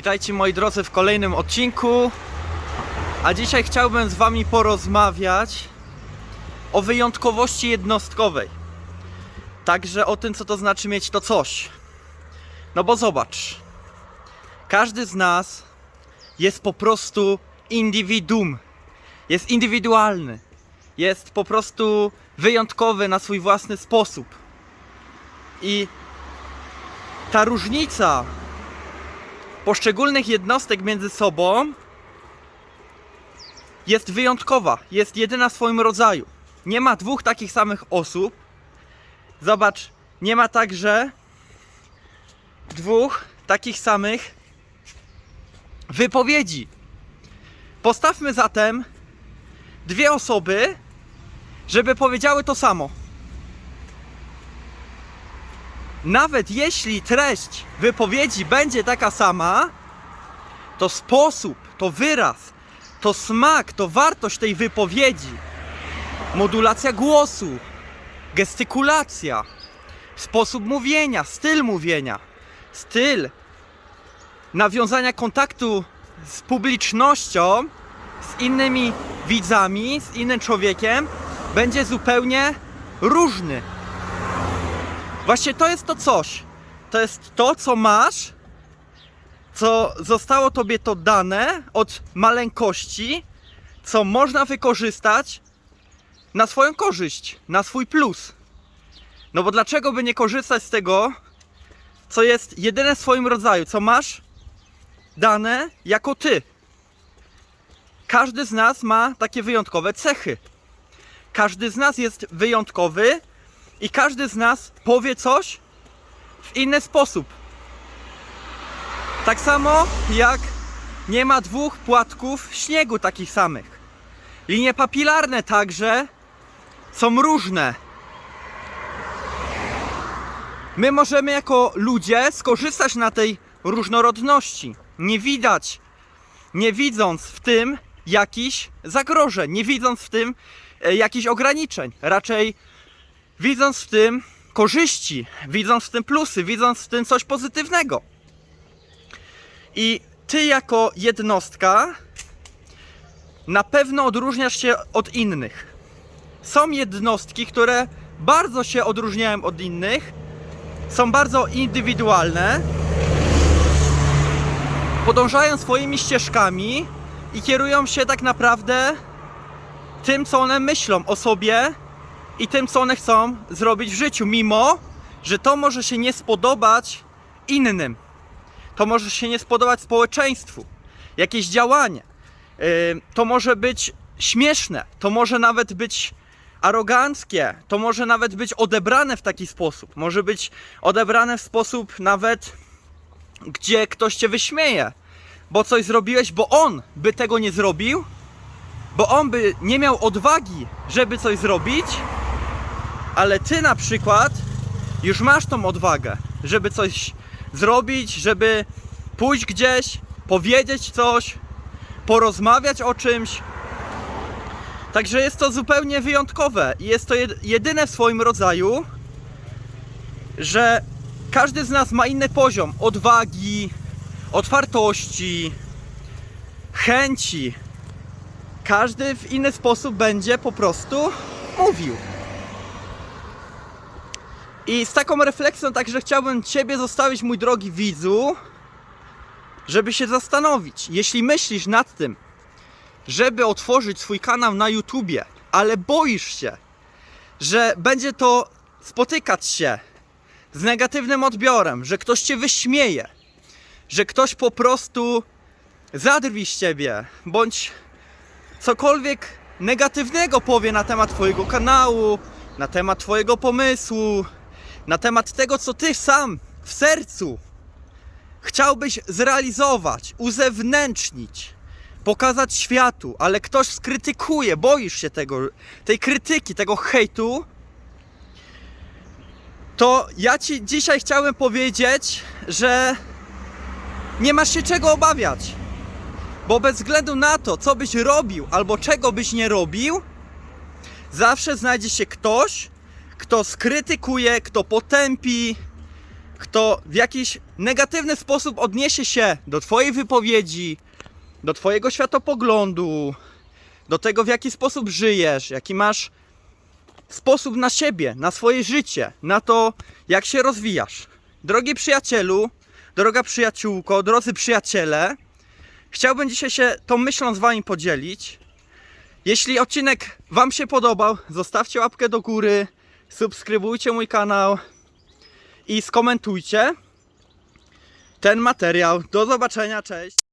Witajcie moi drodzy w kolejnym odcinku. A dzisiaj chciałbym z wami porozmawiać o wyjątkowości jednostkowej. Także o tym, co to znaczy mieć to coś. No bo zobacz, każdy z nas jest po prostu indywiduum. Jest indywidualny. Jest po prostu wyjątkowy na swój własny sposób. I ta różnica poszczególnych jednostek między sobą jest wyjątkowa, jest jedyna w swoim rodzaju. Nie ma dwóch takich samych osób. Zobacz, nie ma także dwóch takich samych wypowiedzi. Postawmy zatem dwie osoby, żeby powiedziały to samo. Nawet jeśli treść wypowiedzi będzie taka sama, to sposób, to wyraz, to smak, to wartość tej wypowiedzi, modulacja głosu, gestykulacja, sposób mówienia, styl mówienia, styl nawiązania kontaktu z publicznością, z innymi widzami, z innym człowiekiem będzie zupełnie różny. Właśnie to jest to coś. To jest to, co masz, co zostało tobie to dane od maleńkości, co można wykorzystać na swoją korzyść, na swój plus. No bo dlaczego by nie korzystać z tego, co jest jedyne w swoim rodzaju, co masz dane jako ty? Każdy z nas ma takie wyjątkowe cechy. Każdy z nas jest wyjątkowy i każdy z nas powie coś w inny sposób. Tak samo jak nie ma dwóch płatków śniegu takich samych. Linie papilarne także są różne. My możemy jako ludzie skorzystać na tej różnorodności. Nie widać, nie widząc w tym jakichś zagrożeń, nie widząc w tym e, jakichś ograniczeń. Raczej widząc w tym korzyści, widząc w tym plusy, widząc w tym coś pozytywnego. I ty jako jednostka na pewno odróżniasz się od innych. Są jednostki, które bardzo się odróżniają od innych, są bardzo indywidualne, podążają swoimi ścieżkami i kierują się tak naprawdę tym, co one myślą o sobie i tym, co one chcą zrobić w życiu, mimo że to może się nie spodobać innym. To może się nie spodobać społeczeństwu. Jakieś działanie. To może być śmieszne, to może nawet być aroganckie, to może nawet być odebrane w taki sposób. Może być odebrane w sposób nawet, gdzie ktoś cię wyśmieje, bo coś zrobiłeś, bo on by tego nie zrobił, bo on by nie miał odwagi, żeby coś zrobić, ale ty na przykład już masz tą odwagę, żeby coś zrobić, żeby pójść gdzieś, powiedzieć coś, porozmawiać o czymś. Także jest to zupełnie wyjątkowe i jest to jed- jedyne w swoim rodzaju, że każdy z nas ma inny poziom odwagi, otwartości, chęci. Każdy w inny sposób będzie po prostu mówił. I z taką refleksją także chciałbym Ciebie zostawić, mój drogi widzu, żeby się zastanowić. Jeśli myślisz nad tym, żeby otworzyć swój kanał na YouTubie, ale boisz się, że będzie to spotykać się z negatywnym odbiorem, że ktoś Cię wyśmieje, że ktoś po prostu zadrwi z Ciebie, bądź cokolwiek negatywnego powie na temat Twojego kanału, na temat Twojego pomysłu, na temat tego, co Ty sam w sercu chciałbyś zrealizować, uzewnętrznić, pokazać światu, ale ktoś skrytykuje, boisz się tego, tej krytyki, tego hejtu, to ja Ci dzisiaj chciałem powiedzieć, że nie masz się czego obawiać. Bo bez względu na to, co byś robił albo czego byś nie robił, zawsze znajdzie się ktoś, kto skrytykuje, kto potępi, kto w jakiś negatywny sposób odniesie się do Twojej wypowiedzi, do Twojego światopoglądu, do tego w jaki sposób żyjesz, jaki masz sposób na siebie, na swoje życie, na to, jak się rozwijasz. Drogi przyjacielu, droga przyjaciółko, drodzy przyjaciele, chciałbym dzisiaj się tą myślą z Wami podzielić. Jeśli odcinek Wam się podobał, zostawcie łapkę do góry, subskrybujcie mój kanał i skomentujcie ten materiał. Do zobaczenia, cześć!